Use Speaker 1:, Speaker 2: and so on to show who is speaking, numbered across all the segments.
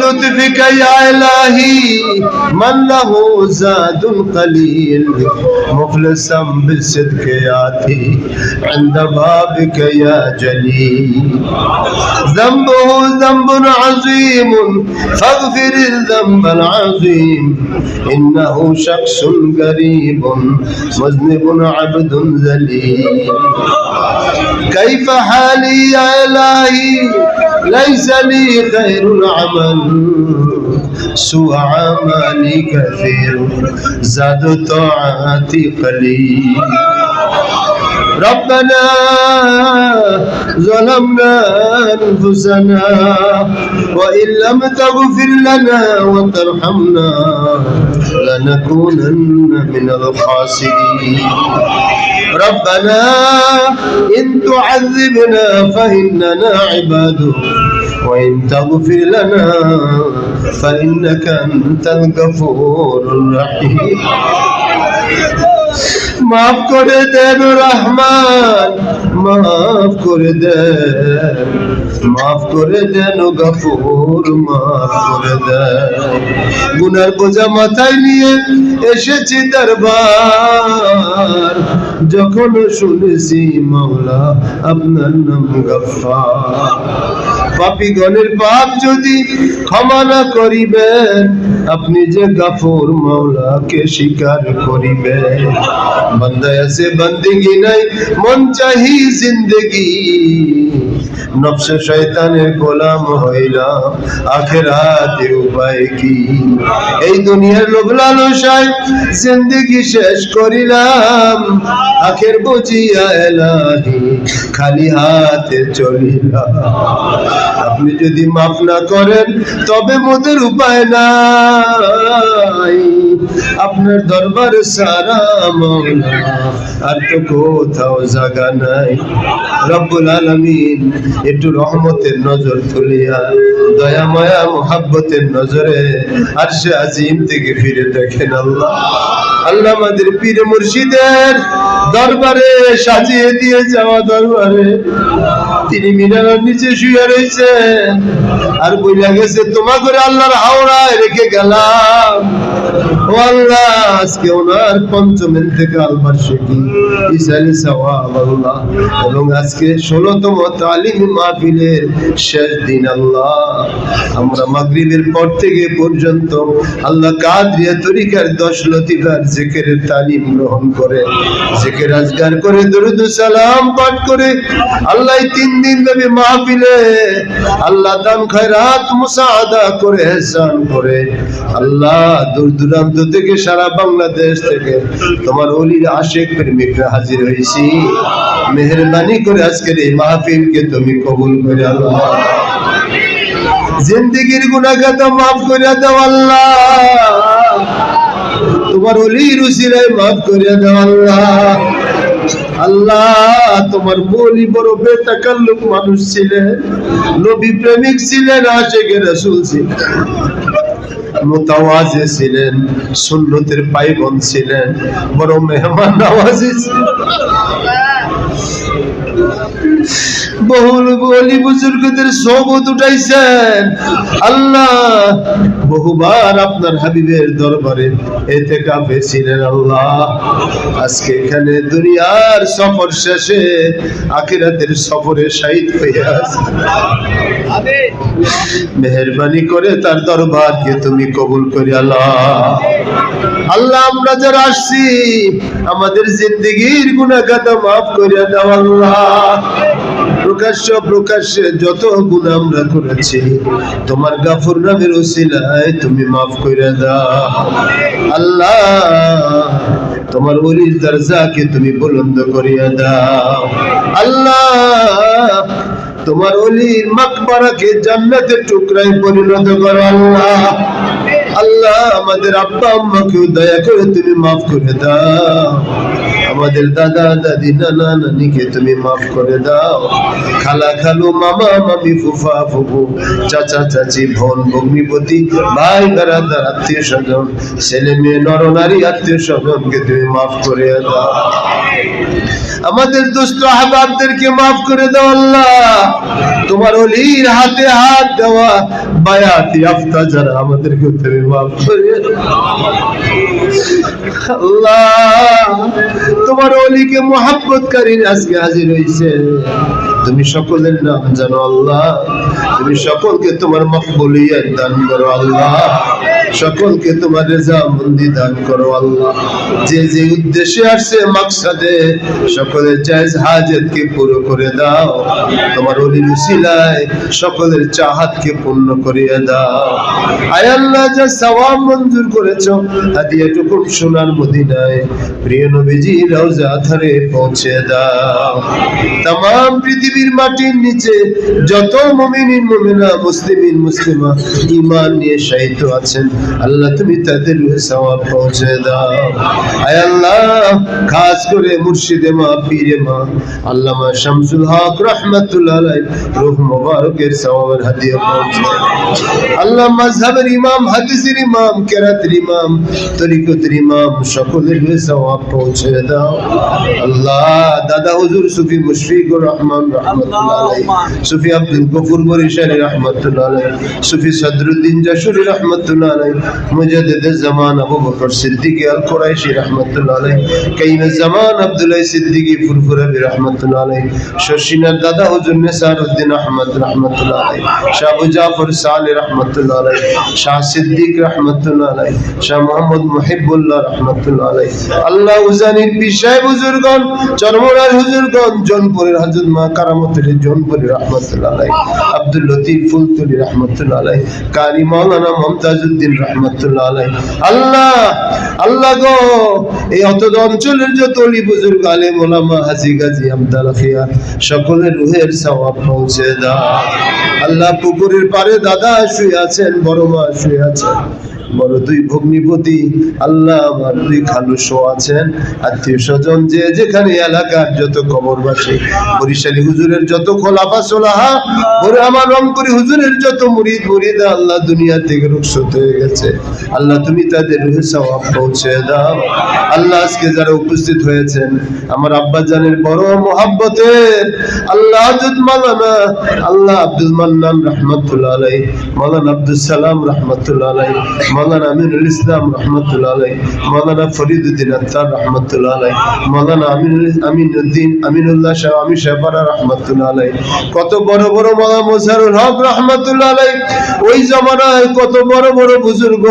Speaker 1: لطفك يا إلهي من له زاد قليل. مفلسا بالصدق ياتي عند بابك يا جليل. ذنبه ذنب عظيم فاغفر الذنب العظيم. إنه شخص قريب مذنب عبد ذليل. كيف حالي يا إلهي؟ ليس لي خير العمل سوى عملي كثير زاد طاعتي قليل ربنا ظلمنا أنفسنا وإن لم تغفر لنا وترحمنا لنكونن من الخاسرين ربنا إن تعذبنا فإننا عبادك. وإن تغفر لنا فإنك أنت الغفور الرحيم মাফ করে দেন রহমান, মাফ করে দেন, মাফ করে দেন গফুর, মাফ করে দেন। গুনার বোঝা মাথায় নিয়ে এসেছি দরবার, যখন শুনেছি মাওলা আপনার নাম গফার পাপিগণের পাপ যদি ক্ষমা না করিবেন, আপনি যে গাফুর মাওলাকে স্বীকার করিবেন। বান্দায় আছে বন্দিগি নাই মন চাহি জিন্দগি নফসে শয়তানের গোলাম হইলাম। আখেরাতে উপায় কি? এই দুনিয়ার লোভ লালসায় জিন্দগি শেষ করিলাম। আখের বুঝিয়া এলাহি, খালি হাতে চলিলাম। আপনি যদি মাফ না করেন, তবে মোদের উপায় নাই। আপনার দরবার সারা মাওলা আর তো কোথাও জাগা নাই। রব্বুল আলামিন একটু রহমতের নজর তুলিয়া দয়া মায়া মোহাব্বতের নজরে আর সে আজিম থেকে ফিরে দেখেন আল্লাহ। আল্লাহ আমাদের পীর মুর্শিদের দরবারে সাজিয়ে দিয়ে যাওয়া দরবারে। তিনি মিনারের নিচে শুয়ে রয়েছেন। আর বইলা গেছে, তোমা করে আল্লাহর হাওড়ায় রেখে গেলাম। ও আল্লাহ, আজকে ওনার পঞ্চম ইন্তেকাল বার্ষিকী। ইসাইল সওয়াব আল্লাহ। এবং আজকে ষোলতম তালিম মাহফিলের শেষ দিন আল্লাহ। আমরা মাগরিবের পর থেকে পর্যন্ত আল্লাহ কাদরিয়া তরিকার দশ লতিফার জিকিরের তালিম গ্রহণ করে, জিকির আজগার করে, দরুদ সালাম পাঠ করে, আল্লাহ তিন দিন ব্যাপী মাহফিলে আল্লাহ দান খয়রাত মুসাআদা করে, এহসান করে। আল্লাহ দূর দূরান্ত থেকে সারা বাংলাদেশ থেকে তোমার অলির আশেক প্রেমিকরা হাজির হয়েছি। মেহরবানি করে আজকের এই মাহফিলকে তুমি কবুল করে আল্লাহ জিন্দগির গুনাহগাত মাফ করে দাও আল্লাহ। তোমার অলির উসিলায় মাফ করে দাও আল্লাহ। আল্লাহ, তোমার বলি বড় বেতাকাল্লুক মানুষ ছিলেন, নবী প্রেমিক ছিলেন আশেকে রাসূল ছিলেন। মোতাওয়াজে ছিলেন, সুন্নতের পাইবন ছিলেন, বড় মেহমান নওয়াজি ছিলেন। বহুল বলি বুজুর্গদের সবত উঠাইছেন। আল্লাহ, বহুবার আপনার হাবিবের দরবারে এতে কাফে ছিলেন আল্লাহ। আজকে এখানে দুনিয়ার সফর শেষে আখিরাতের সফরে শাহিদ হয়ে আছে মেহরবানি করে তার দরবারকে তুমি কবুল করি আল্লাহ আল্লাহ, আমরা যারা আসছি, আমাদের জিন্দগির গুনাহগাতা মাফ করে দাও আল্লাহ। প্রকাশ্য যত গুণ আমরা করেছি, তোমার নামের ওসিলায় তুমি মাফ দাও। আল্লাহ, তোমার ওলির দরজাকে তুমি বুলন্দ করিয়া দাও। আল্লাহ, তোমার অলির মাকবারাকে জান্নাতের টুকরায় পরিণত করো আল্লাহ। আল্লাহ, আমাদের আব্বা আম্মাকেও দয়া করে তুমি মাফ করে দাও। আমাদের দাদা, দাদি, নানা, নানিকে তুমি মাফ করে দাও। খালা, খালু, মামা, মামি, ফুফা ফুফু চাচা, চাচি, বোন, ভগ্নিপতি, ভাই বেড়াদার আত্মীয় স্বজন, ছেলে মেয়ে, নর, নারী, আত্মীয় স্বজনকে তুমি মাফ করে দাও। আমাদের দুষ্ট আহবাবদেরকে মাফ করে দাও আল্লাহ। তোমার অলির হাতে হাত দেওয়া বায়াতি আফতা যারা আমাদেরকে তুমি মাফ করে। আল্লাহ, তোমার অলিকে মোহাব্বতকারী আজকে হাজির হয়েছে তুমি সকলের নাম জানো আল্লাহ। তুমি সকলকে তোমার মকবুলিয়াত দান করো আল্লাহ। সকলকে তোমার রেজা মন্দি দান করো আল্লাহ। যে যে উদ্দেশ্যে আসছে মাকসাদে, সকলের জায়েজ হাজতকে পুরো করে দাও। তোমার অলির উসিলায় সকলের চাহাতকে পূর্ণ করিয়ে দাও। আয় আল্লাহ যা সওয়াব মঞ্জুর করেছ হাদিয়াটুকু সোনার মদিনায় প্রিয় নবীজি রওজা ধারে পৌঁছে দাও। তাম পৃথিবীর মাটির নিচে যত মুমিনিন, মুমিনা, মুসলিমিন, মুসলিমা ঈমান নিয়ে শাহিত আছেন, আল্লাহ তুমি তাদের সওয়াব পৌঁছে দাও। আয় খাস করে মুর্শিদে মা, পীরে মা, আল্লামা শামসুল হক রাহমাতুল্লাহ মুবারকের সওয়াবের হাদিয়া পৌঁছে আল্লাহ মাযহাবের ইমাম হাদিসের ইমাম কেরাতের ইমাম তরিকতের ইমাম সকলের রুহে সওয়াব পৌঁছে দাও। আল্লাহ দাদা হুজুর সুফি মুশফিকুর রহমান রহমাতুল্লাহ আলাইহি সুফি আব্দুল গফুর বরিশালী রহমাতুল্লাহ আলাইহি সুফি সদরুদ্দিন জাশুরি রহমাতুল্লাহ আলাইহি মুজাদ্দিদ জামান আবু বকর সিদ্দিকী আল কুরাইশি রহমাতুল্লাহ আলাইহি কাইম জামান আব্দুল্লাহ সিদ্দিকী ফুরফুরাবি রহমাতুল্লাহ আলাইহি শর্ষিনার দাদা হুজুর নিসারউদ্দিন আহমদ রহমাতুল্লাহ আলাইহি শাহ জাফর সালে রহমাতুল্লাহ আলাইহি শাহ সিদ্দিক রহমাতুল্লাহ আলাইহি, শাহ মোহাম্মদ মুহিবুল্লাহ রহমাতুল্লাহ আলাইহি। আল্লাহ উজানির হুজুরগণ, জনপুরের হযরত মা রহমাতুল্লাহ আলাইহি, আব্দুল লতিফ ফুলতুলি রহমাতুল্লাহ আলাইহি, কারি মুমতাজউদ্দিন রহমাতুল্লাহ আলাইহি। আল্লাহ আল্লাহ গো, এই অঞ্চলের যত অলি বুজুর্গ, আলেম, ওলামা, হাজি আমদাল খিয়া সকলের রুহের সওয়াব পৌঁছে দাও। আল্লাহ পুকুরের পারে দাদা শুয়ে আছেন বড় মা শুয়ে আছেন বড় দুই ভগ্নিপতি, আল্লাহ আমার দুই খালু শো আছেন। আত্মীয় স্বজন যে যেখানে এলাকার যত কবরবাসী, বরিশালী হুজুরের যত খোলাফা সোলাহা ওরে আমার রংপুরি হুজুরের যত মুরিদ মুরিদ, আল্লাহ দুনিয়া থেকে রুখসত হয়ে গেছে। আল্লাহ তুমি তাদের রুহে সওয়াব পৌঁছে দাও। আল্লাহ আজকে যারা উপস্থিত হয়েছেন, আমার আব্বা জানের বড় মোহাব্বতের, আল্লাহ মাওলানা, আল্লাহ আব্দুল মান্নান রাহমাতুল্লাহ আলাইহি, মাওলানা আব্দুল সালাম রাহমাতুল্লাহ আলাইহি মাওলানা আমিনুল ইসলাম রাহমাতুল্লাহ আলাইহি মাওলানা ফরিদউদ্দিন আত্তার রাহমাতুল্লাহ আলাইহি মাওলানা আমিনুল আমিনুদ্দিন আমিনুল্লাহ শাহ, আমির শাহপাড়া রাহমাতুল্লাহ আলাইহি। কত বড় বড় মাওলানা মুজারুল হক রাহমাতুল্লাহ আলাইহি। ওই জামানায় কত বড় বড় বুজুর্গ।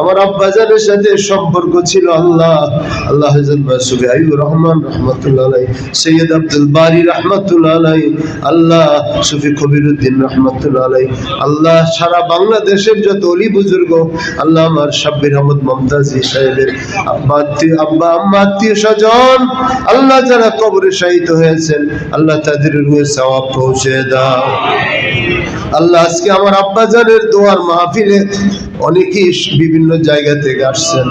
Speaker 1: আমার আব্বাজানের সাথে সম্পর্ক ছিল আল্লাহ। আল্লাহ মাসুফি আইয়ুব রহমান রাহমাতুল্লাহ আলাইহি, সৈয়দ আব্দুল বারি রাহমাতুল্লাহ আলাইহি, আল্লাহ সুফি কবিরউদ্দিন রাহমাতুল্লাহ আলাইহি, আল্লাহ সারা বাংলাদেশের যত অলি বুজুর্গ আল্লাহ আমার সাব্বির আহমদ মমতাজি সাহেবের আব্বা আম্মা, আত্মীয় স্বজন, আল্লাহ যারা কবরে শাহিত হয়েছেন, আল্লাহ তাদের রুয়ে সওয়াব পৌঁছে দাও। আল্লাহ আজকে আমার আব্বা জানের দোয়ার মাহফিলে অনেকেই বিভিন্ন জায়গা থেকে আসছেন।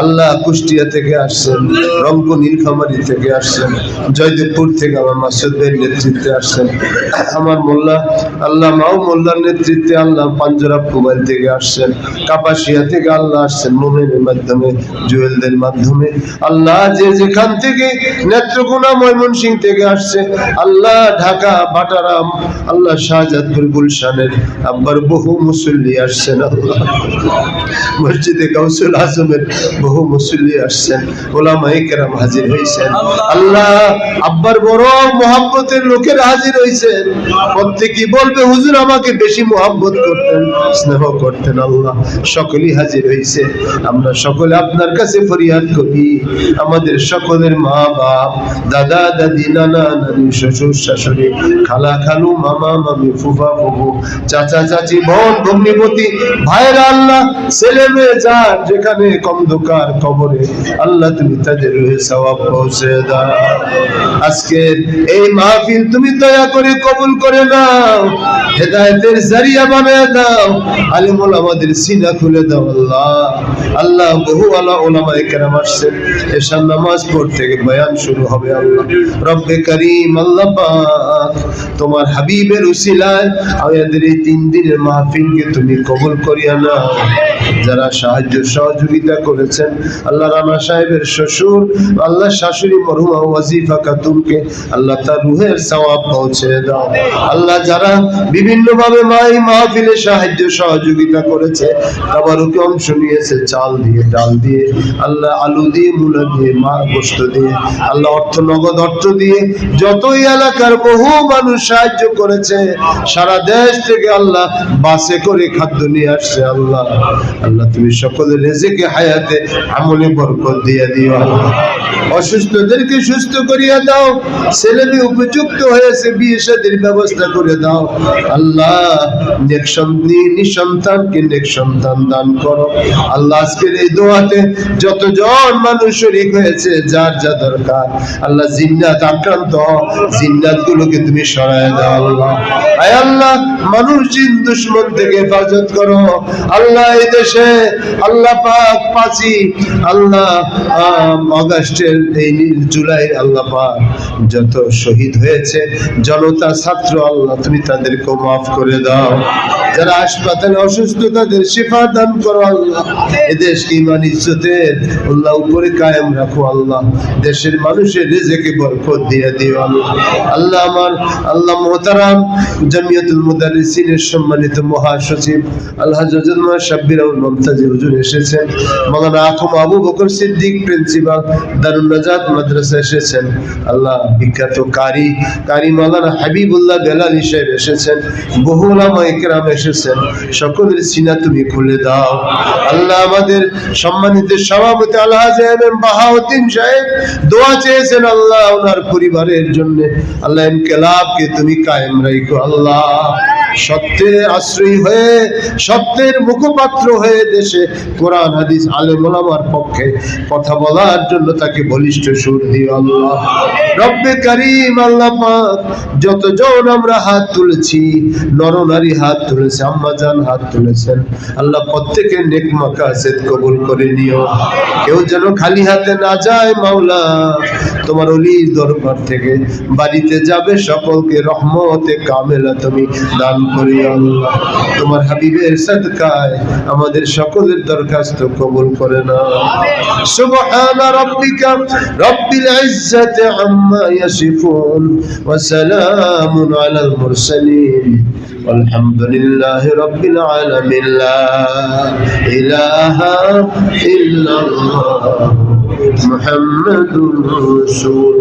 Speaker 1: আল্লাহ কুষ্টিয়া থেকে আসছেন রংপুর নীলফামারী থেকে আসছেন, জয়দেবপুর থেকে আমার মাসুদ ভাইয়ের নেতৃত্বে আসছেন। আমার মোল্লা, আল্লাহ মাও মোল্লার নেতৃত্বে আল্লাহ পাঞ্জরা মোবাইল থেকে আসছেন, কাপাসিয়া থেকে আল্লাহ আসছেন, মোমেনের মাধ্যমে, জুয়েলদের মাধ্যমে। আল্লাহ যে যেখান থেকে নেত্রকোনা ময়মনসিং থেকে আসছে, আল্লাহ ঢাকা, বাটারাম, আল্লাহ শাহজাদপুর গুলশানের আব্বার বহু মুসল্লি আসছেন, আল্লাহ। মসজিদে কাউসুল আজমের বহু মুসল্লি আসছেন ওলামাই কেরাম হাজির হয়েছেন। আল্লাহ, আব্বার বড় মোহাব্বতের লোকের হাজির হয়েছেন। প্রত্যেকেই বলবে, হুজুর, আমাকে বেশি মোহাব্বত করতেন, স্নেহ করতেন আল্লাহ। সকলেই হাজির হয়েছে। আমরা সকলে আপনার কাছে ফরিয়াদ করি। আমাদের সকলের মা বাপ দাদা, দাদি, নানা, নানি, শ্বশুর, শাশুড়ি, খালা, খালু, মামা, মামি, ফুফা, ফুফু চাচা চাচি বোন ভগ্নিপতি ভাইরা আল্লাহ, ছেলে মেয়ে যার যেখানে কমদকার কবরে, আল্লাহ তুমি তাদের সওয়াব পৌঁছে দাও। এই মাহফিল তুমি দয়া করে কবুল করে নাও, হেদায়েতের জারিয়া বানায় দাও, আলিমুল আমাদের সিনা খুলে দাও আল্লাহ। আল্লাহ বহু আলা ওলামায়ে কেরাম আসছেন, এশার নামাজ পড়তে বয়ান শুরু হবে আল্লাহ। রব্বে করিম, আল্লাহ তোমার হাবিবের উসিলায় আমাদের এই তিন দিনের মাহফিলকে তুমি কবুল করিয়া নাও। যারা সাহায্য সহযোগিতা করেছেন, আল্লাহ রানা সাহেবের শ্বশুর, আল্লাহ শাশুড়ি মরহুমা ওয়াজিফা খাতুনকে আল্লাহ তার রুহের সওয়াব পৌঁছে দাও। আল্লাহ যারা বিভিন্ন ভাবে মাই মাহফিলে সাহায্য সহযোগিতা করেছে, তাবারুকে অংশ নিয়েছে, চাল দিয়ে, ডাল দিয়ে, আল্লাহ আলু দিয়ে, মূলা দিয়ে মা গোস্ত দিয়ে, আল্লাহ অর্থ, নগদ অর্থ দিয়ে যতই এলাকার বহু মানুষ সাহায্য করেছে, সারা দেশ থেকে আল্লাহ বাসে করে খাদ্য নিয়ে আসছে আল্লাহ। আল্লাহ তুমি সকলের রেজেকে হায়াতে আমলে বরকত দিয়ে দিও। আল্লাহ অসুস্থদেরকে সুস্থ করিয়া দাও। ছেলে উপযুক্ত হয়েছে বিয়ে শাদীর ব্যবস্থা করে দাও। আল্লাহ নেক সন্তান নিঃসন্তানকে নেক সন্তান দান করো। আল্লাহ আজকের এই দোয়াতে যতজন মানুষ হয়েছে, যার যা দরকার, আল্লাহ জিন্নাত আক্রান্ত জিন্নাত গুলোকে তুমি সরায় দাও আল্লাহ। আয় আল্লাহ, মানুষ জিন দুশ্মন থেকে হেফাজত করো। আল্লাহ এই দেশে আল্লাহ পাক পাঁচই, আল্লাহ অগাস্টের জুলাই আল্লাহ যত শহীদ হয়েছে, জনতা, ছাত্র আল্লাহ, তুমি তাদেরকে মাফ করে দাও। যারা হাসপাতালে অসুস্থ, তাদের শিফা দান করো আল্লাহ। এদেশ ইমান, ইজ্জতের আল্লাহ উপরে কায়েম রাখো আল্লাহ। দেশের মানুষের রেজেকে দিয়ে দিও আল্লাহ। আল্লাহ আমার, আল্লাহ মোহতারাম, জামিয়াতুল সম্মানিত মহাসচিব আল্লাহ মমতাজি হুজুর এসেছেন। আখম আবু বকর সিদ্দিক, প্রিন্সিপাল দারুণ নাজাত মাদ্রাসা এসেছেন। আল্লাহ বিখ্যাত কারি কারি মাওলানা হাবিবুল্লাহ বেলালি সাহেব এসেছেন। বহু ইকরাম এসেছেন। সকলের সিনা তুমি খুলে দাও। আল্লাহ আমাদের সম্মানিত সভাপতি আল্লাহ এম বাহাউদ্দিন সাহেব দোয়া চেয়েছেন আল্লাহ ওনার পরিবারের জন্য। আল্লাহ ইনকেলাবকে তুমি কায়েম রাখো আল্লাহ। সত্যের আশ্রয়ী হয়ে, সত্যের মুখপাত্র হয়ে দেশে কোরআন, হাদিস, আলেম, ওলামার পক্ষে কথা বলার জন্য তাকে বলিষ্ঠ সুর দিও আল্লাহ। রব্বে করিম, আল্লাহ যতজন আমরা হাত তুলেছি নরনারী হাত তুলেছে, আম্মা জান হাত তুলেছেন, আল্লাহ প্রত্যেকের নেক মাকাসেদ কবুল করে নিও। কেউ যেন খালি হাতে না যায়, মাওলা, তোমার অলির দরবার থেকে বাড়িতে যাবে সকলকে রহমতে কামেলা তুমি দান করি আল্লাহ তোমার হাবিবের সাদকায় আমাদের সকলের দরখাস্ত কবুল করে না সুবহান রাব্বিকা রব্বিল ইজ্জাতি আম্মা ইয়াসিফুন ওয়া সালামুন আলাল মুরসালিন والحمد لله رب العالمين لا إله إلا الله محمد رسول